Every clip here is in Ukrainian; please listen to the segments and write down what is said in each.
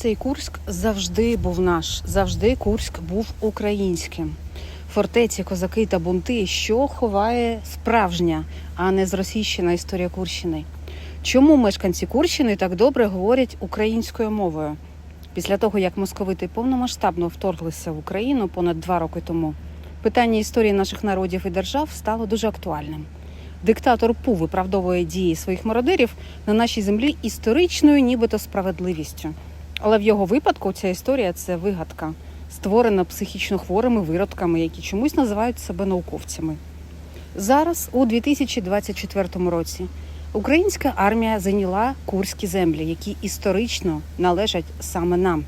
Цей Курськ завжди був наш, завжди Курськ був українським. Фортеці, козаки та бунти, що ховає справжня, а не зросійщена історія Курщини. Чому мешканці Курщини так добре говорять українською мовою? Після того, як московити повномасштабно вторглися в Україну понад два роки тому, питання історії наших народів і держав стало дуже актуальним. Диктатор Пу виправдовує дії своїх мародерів на нашій землі історичною, нібито справедливістю. Але в його випадку ця історія це вигадка, створена психічно хворими виродками, які чомусь називають себе науковцями. Зараз, у 2024 році, українська армія зайняла курські землі, які історично належать саме нам.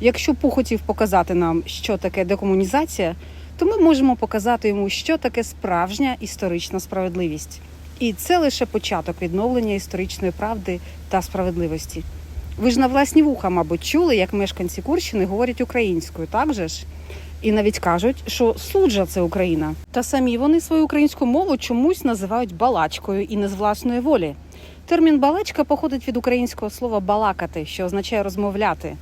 Якщо Пу хотів показати нам, що таке декомунізація, то ми можемо показати йому, що таке справжня історична справедливість. І це лише початок відновлення історичної правди та справедливості. Ви ж на власні вуха, мабуть, чули, як мешканці Курщини говорять українською, так же ж? І навіть кажуть, що суджа це Україна. Та самі вони свою українську мову чомусь називають балачкою і не з власної волі. Термін балачка походить від українського слова балакати, що означає розмовляти.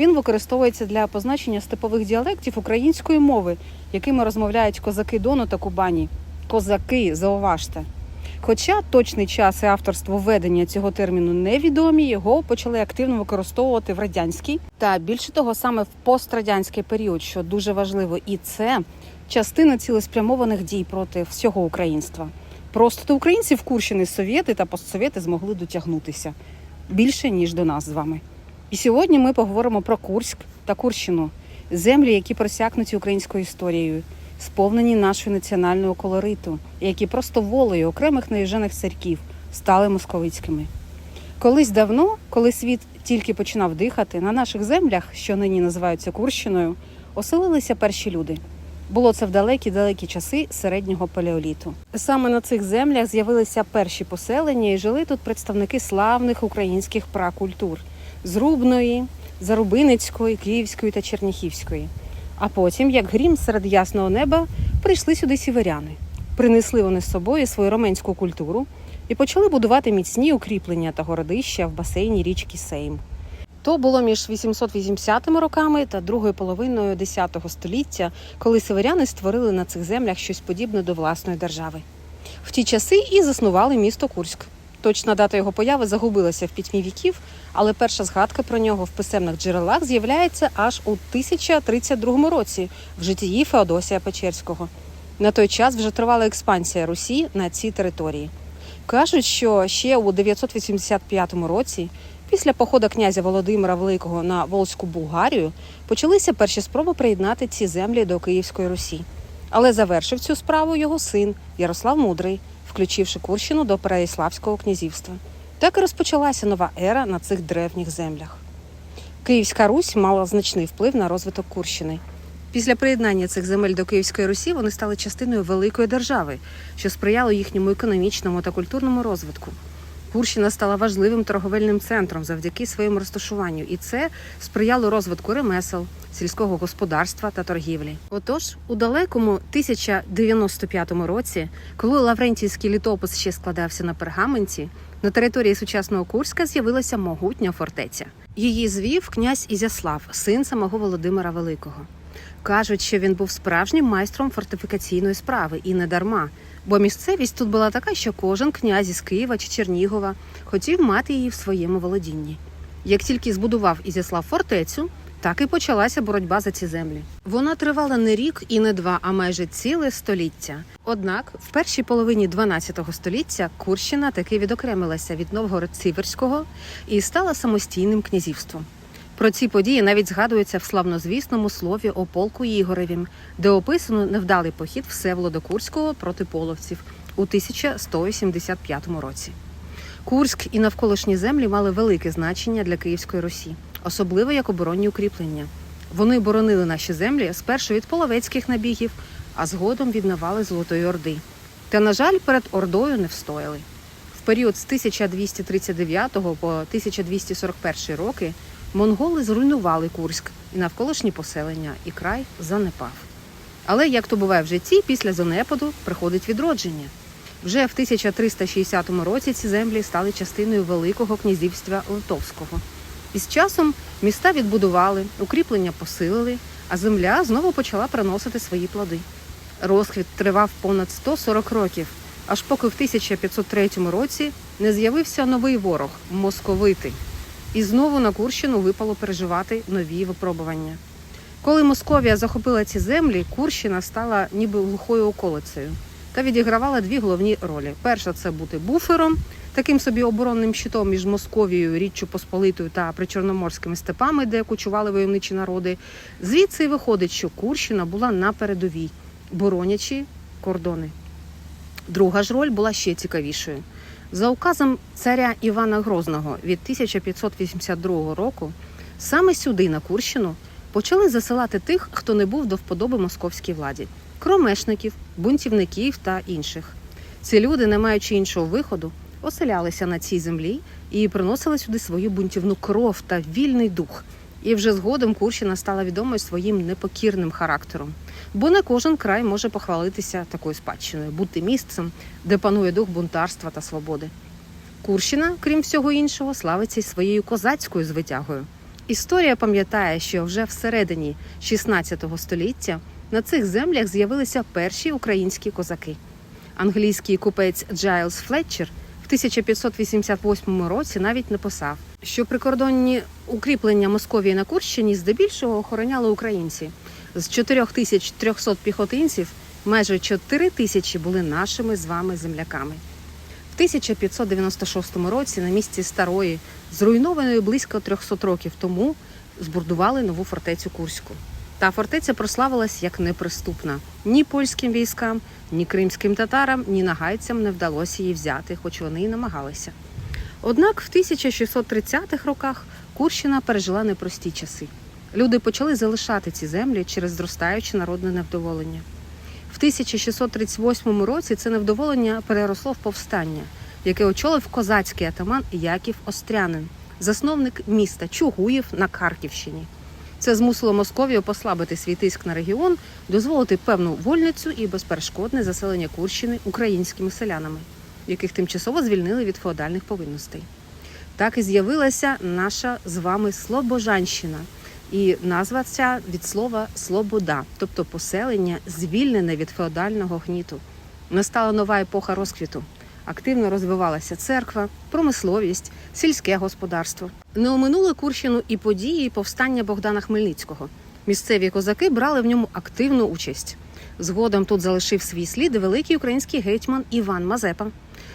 Він використовується для позначення степових діалектів української мови, якими розмовляють козаки Дону та Кубані. Козаки, зауважте. Хоча точний час і авторство введення цього терміну невідомі, його почали активно використовувати в радянський та більше того, саме в пострадянський період, що дуже важливо, і це частина цілеспрямованих дій проти всього українства. Просто до українців Курщини совєти та постсовєти змогли дотягнутися більше ніж до нас з вами. І сьогодні ми поговоримо про Курськ та Курщину, землі, які просякнуті українською історією, сповнені нашою національного колориту, які просто волею окремих наїжджених царьків стали московицькими. Колись давно, коли світ тільки починав дихати, на наших землях, що нині називаються Курщиною, оселилися перші люди. Було це в далекі-далекі часи середнього палеоліту. Саме на цих землях з'явилися перші поселення і жили тут представники славних українських пракультур Зрубної, Зарубиницької, Київської та Черніхівської. А потім, як грім серед ясного неба, прийшли сюди сіверяни. Принесли вони з собою свою роменську культуру і почали будувати міцні укріплення та городища в басейні річки Сейм. То було між 880 роками та другою половиною X століття, коли северяни створили на цих землях щось подібне до власної держави. В ті часи і заснували місто Курськ. Точна дата його появи загубилася в пітьмі віків, але перша згадка про нього в писемних джерелах з'являється аж у 1032 році в житті Феодосія Печерського. На той час вже тривала експансія Русі на цій території. Кажуть, що ще у 985 році, після походу князя Володимира Великого на Волзьку Булгарію, почалися перші спроби приєднати ці землі до Київської Русі. Але завершив цю справу його син Ярослав Мудрий, включивши Курщину до Переяславського князівства. Так і розпочалася нова ера на цих древніх землях. Київська Русь мала значний вплив на розвиток Курщини. Після приєднання цих земель до Київської Русі вони стали частиною великої держави, що сприяло їхньому економічному та культурному розвитку. Курщина стала важливим торговельним центром завдяки своєму розташуванню, і це сприяло розвитку ремесел, сільського господарства та торгівлі. Отож, у далекому 1095 році, коли Лаврентійський літопис ще складався на пергаменті, на території сучасного Курська з'явилася могутня фортеця. Її звів князь Ізяслав, син самого Володимира Великого. Кажуть, що він був справжнім майстром фортифікаційної справи і не дарма, бо місцевість тут була така, що кожен князь із Києва чи Чернігова хотів мати її в своєму володінні. Як тільки збудував Ізяслав фортецю, так і почалася боротьба за ці землі. Вона тривала не рік і не два, а майже ціле століття. Однак, в першій половині 12 століття Курщина таки відокремилася від Новгород-Сіверського і стала самостійним князівством. Про ці події навіть згадується в славнозвісному слові о полку Ігоревім, де описано невдалий похід Всеволода Курського проти половців у 1185 році. Курськ і навколишні землі мали велике значення для Київської Русі, особливо як оборонні укріплення. Вони боронили наші землі спершу від половецьких набігів, а згодом від навали Золотої Орди. Та, на жаль, перед Ордою не встояли. В період з 1239 по 1241 роки монголи зруйнували Курськ і навколишні поселення, і край занепав. Але як то буває в житті, після занепаду приходить відродження. Вже в 1360 році ці землі стали частиною Великого князівства Литовського. І з часом міста відбудували, укріплення посилили, а земля знову почала приносити свої плоди. Розквіт тривав понад 140 років, аж поки в 1503 році не з'явився новий ворог московити. І знову на Курщину випало переживати нові випробування. Коли Московія захопила ці землі, Курщина стала ніби глухою околицею та відігравала дві головні ролі: перша це бути буфером, таким собі оборонним щитом між Московією, Річчю Посполитою та причорноморськими степами, де кочували войовничі народи. Звідси виходить, що Курщина була на передовій, боронячи кордони. Друга ж роль була ще цікавішою. За указом царя Івана Грозного від 1582 року саме сюди, на Курщину, почали засилати тих, хто не був до вподоби московській владі кромешників, бунтівників та інших. Ці люди, не маючи іншого виходу, оселялися на цій землі і приносили сюди свою бунтівну кров та вільний дух. І вже згодом Курщина стала відомою своїм непокірним характером. Бо не кожен край може похвалитися такою спадщиною, бути місцем, де панує дух бунтарства та свободи. Курщина, крім всього іншого, славиться й своєю козацькою звитягою. Історія пам'ятає, що вже всередині 16 століття на цих землях з'явилися перші українські козаки. Англійський купець Джайлз Флетчер 1588 році навіть написав, що прикордонні укріплення Московії на Курщині здебільшого охороняли українці. З 4300 піхотинців майже 4 тисячі були нашими з вами земляками. В 1596 році на місці старої, зруйнованої близько 300 років тому, збудували нову фортецю Курську. Та фортеця прославилась як неприступна. Ні польським військам, ні кримським татарам, ні нагайцям не вдалося її взяти, хоч вони й намагалися. Однак в 1630-х роках Курщина пережила непрості часи. Люди почали залишати ці землі через зростаюче народне невдоволення. В 1638 році це невдоволення переросло в повстання, яке очолив козацький атаман Яків Острянин, засновник міста Чугуїв на Харківщині. Це змусило Московію послабити свій тиск на регіон, дозволити певну вольницю і безперешкодне заселення Курщини українськими селянами, яких тимчасово звільнили від феодальних повинностей. Так і з'явилася наша з вами Слобожанщина. І назва ця від слова Слобода, тобто поселення, звільнене від феодального гніту. Настала нова епоха розквіту. Активно розвивалася церква, промисловість, сільське господарство. Не оминули Курщину і події повстання Богдана Хмельницького. Місцеві козаки брали в ньому активну участь. Згодом тут залишив свій слід великий український гетьман Іван Мазепа.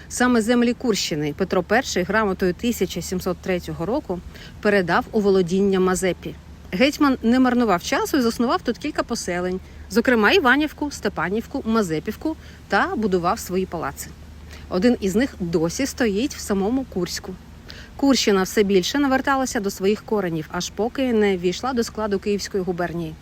Саме землі Курщини Петро І грамотою 1703 року передав у володіння Мазепі. Гетьман не марнував часу і заснував тут кілька поселень, зокрема Іванівку, Степанівку, Мазепівку, та будував свої палаци. Один із них досі стоїть в самому Курську. Курщина все більше наверталася до своїх коренів, аж поки не війшла до складу Київської губернії.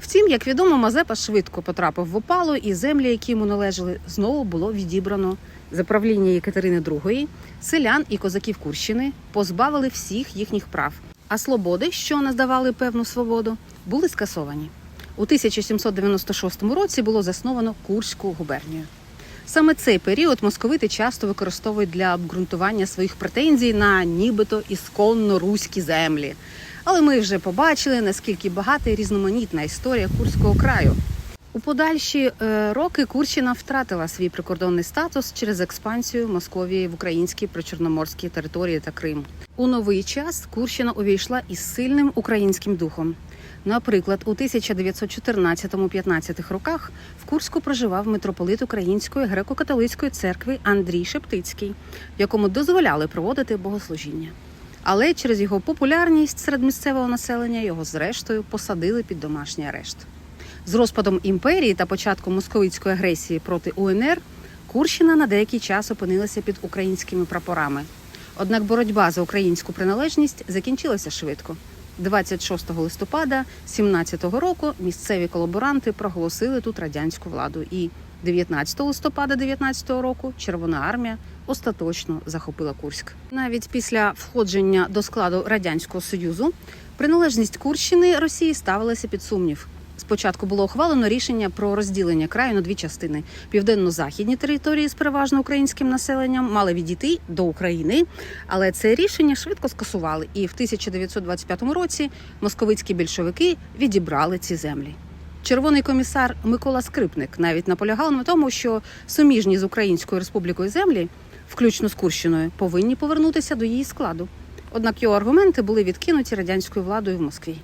Втім, як відомо, Мазепа швидко потрапив в опалу, і землі, які йому належали, знову було відібрано за правління Єкатерини II, селян і козаків Курщини позбавили всіх їхніх прав. А свободи, що надавали певну свободу, були скасовані. У 1796 році було засновано Курську губернію. Саме цей період московити часто використовують для обґрунтування своїх претензій на нібито ісконно руські землі. Але ми вже побачили, наскільки багата і різноманітна історія Курського краю. У подальші е, роки Курщина втратила свій прикордонний статус через експансію Московії в українські причорноморські території та Крим. У новий час Курщина увійшла із сильним українським духом. Наприклад, у 1914-15 роках в Курську проживав митрополит Української греко-католицької церкви Андрій Шептицький, якому дозволяли проводити богослужіння. Але через його популярність серед місцевого населення його зрештою посадили під домашній арешт. З розпадом імперії та початком московицької агресії проти УНР Курщина на деякий час опинилася під українськими прапорами. Однак боротьба за українську приналежність закінчилася швидко. 26 листопада 17-го року місцеві колаборанти проголосили тут радянську владу. І 19 листопада 19-го року Червона армія остаточно захопила Курськ. Навіть після входження до складу радянського союзу приналежність Курщини Росії ставилася під сумнів. Спочатку було ухвалено рішення про розділення краю на дві частини: південно-західні території з переважно українським населенням мали відійти до України, але це рішення швидко скасували. І в 1925 році московицькі більшовики відібрали ці землі. Червоний комісар Микола Скрипник навіть наполягав на тому, що суміжні з Українською республікою землі, включно з Курщиною, повинні повернутися до її складу. Однак його аргументи були відкинуті радянською владою в Москві.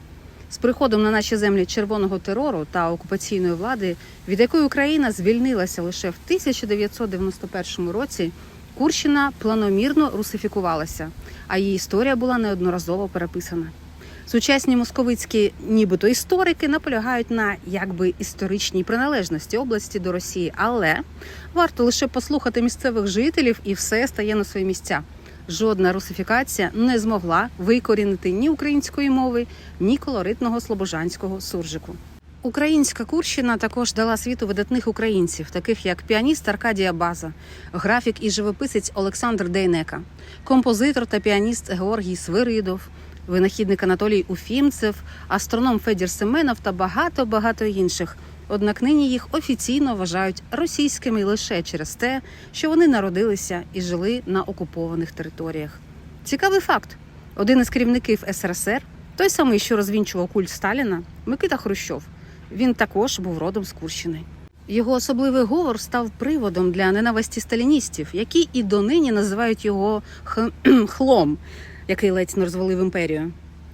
З приходом на наші землі червоного терору та окупаційної влади, від якої Україна звільнилася лише в 1991 році, Курщина планомірно русифікувалася, а її історія була неодноразово переписана. Сучасні московицькі, нібито історики, наполягають на якби історичній приналежності області до Росії, але варто лише послухати місцевих жителів, і все стає на свої місця. Жодна русифікація не змогла викорінити ні української мови, ні колоритного слобожанського суржику. Українська Курщина також дала світу видатних українців, таких як піаніст Аркадія База, графік і живописець Олександр Дейнека, композитор та піаніст Георгій Свиридов, винахідник Анатолій Уфімцев, астроном Федір Семенов та багато багато інших. Однак нині їх офіційно вважають російськими лише через те, що вони народилися і жили на окупованих територіях. Цікавий факт: один із керівників СРСР, той самий, що розвінчував культ Сталіна, Микита Хрущов. Він також був родом з Курщини. Його особливий говор став приводом для ненависті сталіністів, які і донині називають його хлом, який ледь не розвалив імперію.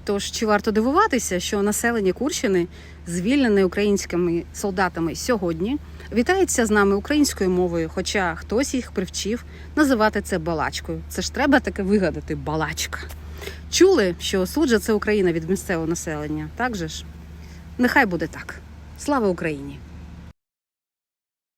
Тож чи варто дивуватися, що населення Курщини, звільнене українськими солдатами сьогодні, вітається з нами українською мовою, хоча хтось їх привчив називати це балачкою. Це ж треба таке вигадати балачка. Чули, що суджа це Україна від місцевого населення, так же ж? Нехай буде так. Слава Україні!